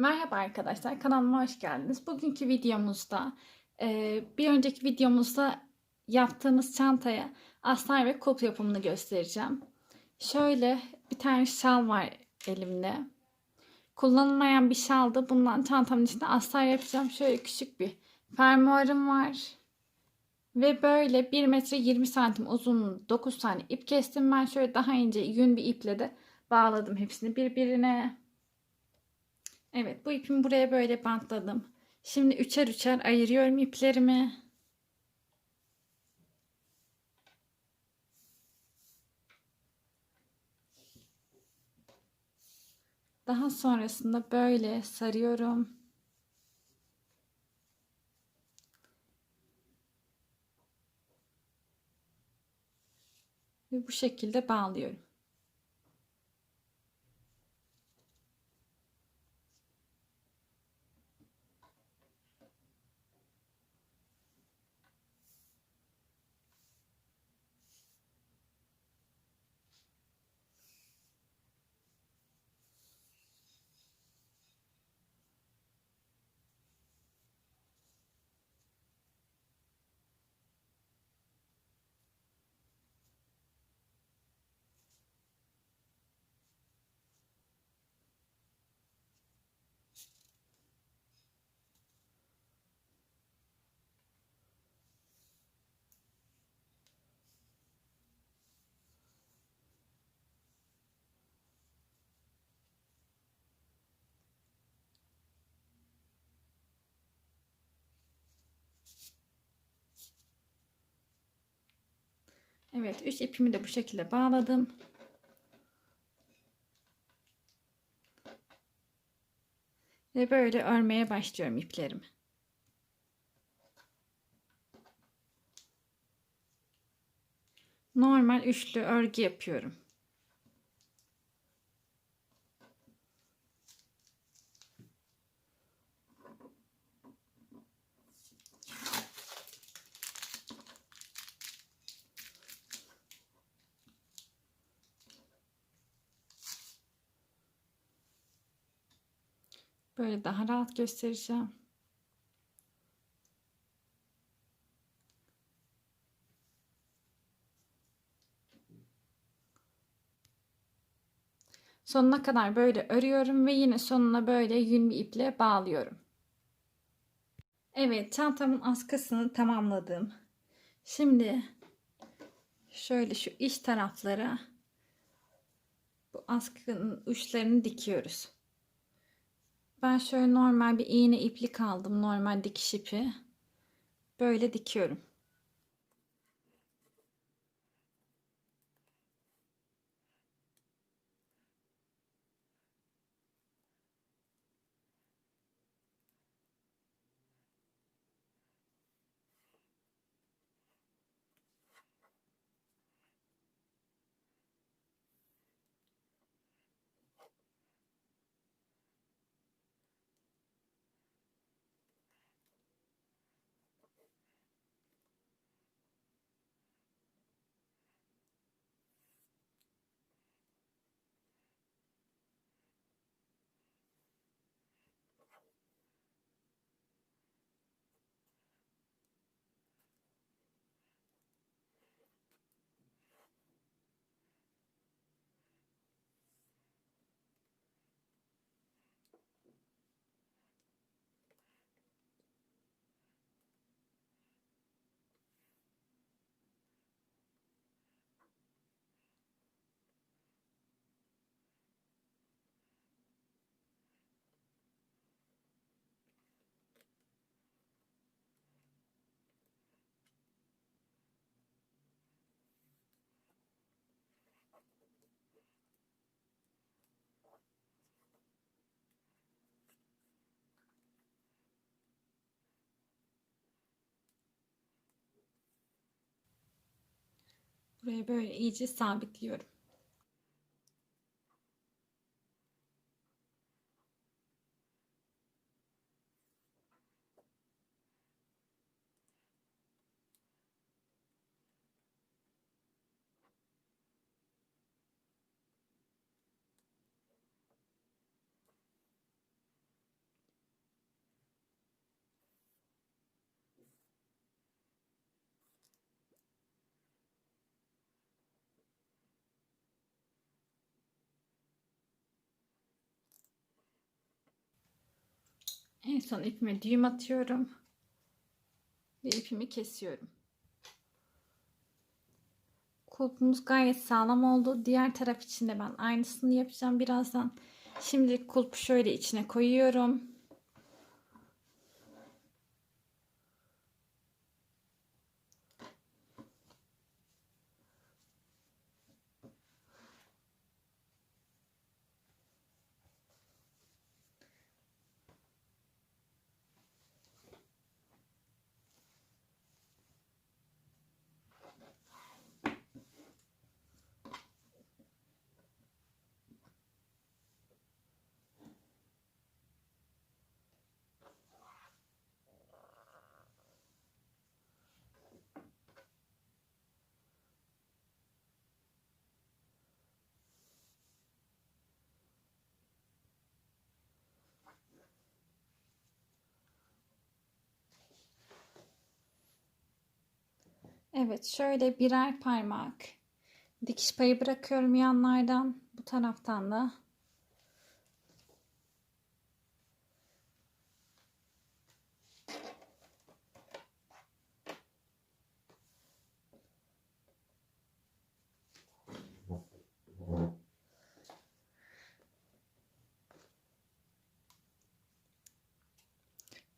Merhaba arkadaşlar, kanalıma hoş geldiniz. Bugünkü videomuzda e, bir önceki videomuzda yaptığımız çantaya astar ve kulp yapımını göstereceğim. Şöyle bir tane şal var elimde. Kullanılmayan bir şaldı. Bundan çantamın içinde astar yapacağım. Şöyle küçük bir fermuarım var. Ve böyle 1 metre 20 santim uzun 9 tane ip kestim. Ben şöyle daha ince yün bir iple de bağladım hepsini birbirine. Evet bu ipimi buraya böyle bantladım. Şimdi üçer üçer ayırıyorum iplerimi. Daha sonrasında böyle sarıyorum. Ve bu şekilde bağlıyorum. Evet 3 ipimi de bu şekilde bağladım. Ve böyle örmeye başlıyorum iplerimi. Normal üçlü örgü yapıyorum. Böyle daha rahat göstereceğim. Sonuna kadar böyle örüyorum ve yine sonuna böyle yün bir iple bağlıyorum. Evet çantamın askısını tamamladım. Şimdi şöyle şu iç taraflara bu askının uçlarını dikiyoruz. Ben şöyle normal bir iğne iplik aldım. Normal dikiş ipi. Böyle dikiyorum. Buraya böyle iyice sabitliyorum. En son ipime düğüm atıyorum. Ve ipimi kesiyorum. Kulpumuz gayet sağlam oldu. Diğer taraf için de ben aynısını yapacağım birazdan. Şimdi kulpu şöyle içine koyuyorum. Evet şöyle birer parmak dikiş payı bırakıyorum yanlardan bu taraftan da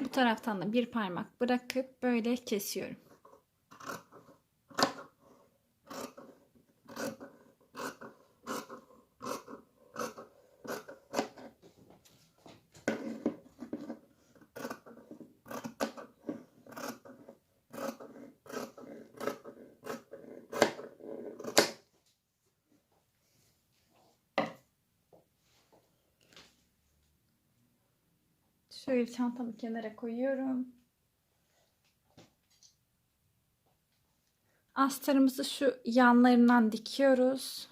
bu taraftan da bir parmak bırakıp böyle kesiyorum. Şöyle çantamı kenara koyuyorum. Astarımızı şu yanlarından dikiyoruz.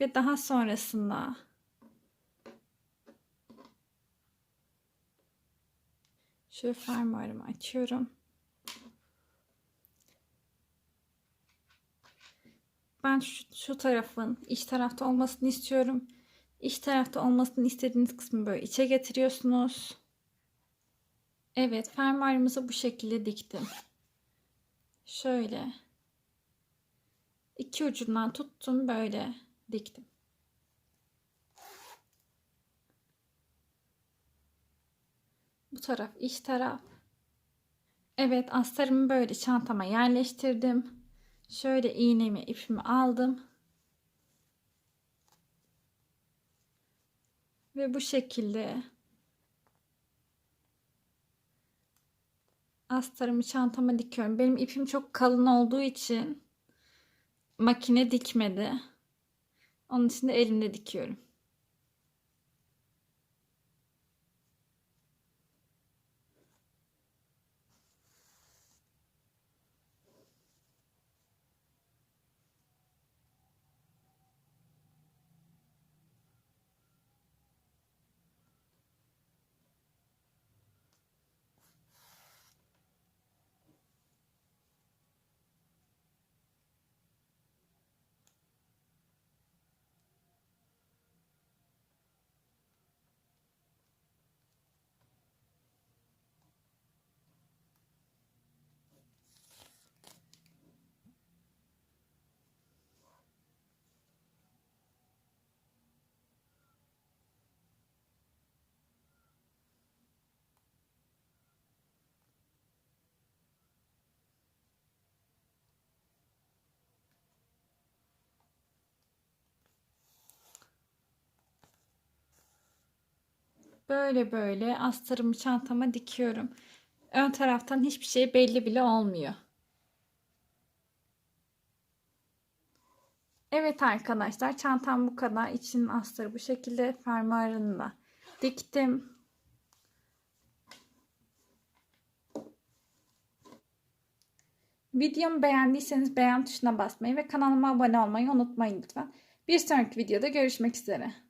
Ve daha sonrasında şöyle fermuarımı açıyorum. Ben şu, şu tarafın iç tarafta olmasını istiyorum. İç tarafta olmasını istediğiniz kısmı böyle içe getiriyorsunuz. Evet fermuarımızı bu şekilde diktim. Şöyle. iki ucundan tuttum böyle diktim. Bu taraf iç taraf. Evet astarımı böyle çantama yerleştirdim. Şöyle iğnemi ipimi aldım. Ve bu şekilde astarımı çantama dikiyorum. Benim ipim çok kalın olduğu için makine dikmedi. Onun için de elimle dikiyorum. Böyle böyle astarımı çantama dikiyorum. Ön taraftan hiçbir şey belli bile olmuyor. Evet arkadaşlar çantam bu kadar. İçinin astarı bu şekilde fermuarını da diktim. Videomu beğendiyseniz beğen tuşuna basmayı ve kanalıma abone olmayı unutmayın lütfen. Bir sonraki videoda görüşmek üzere.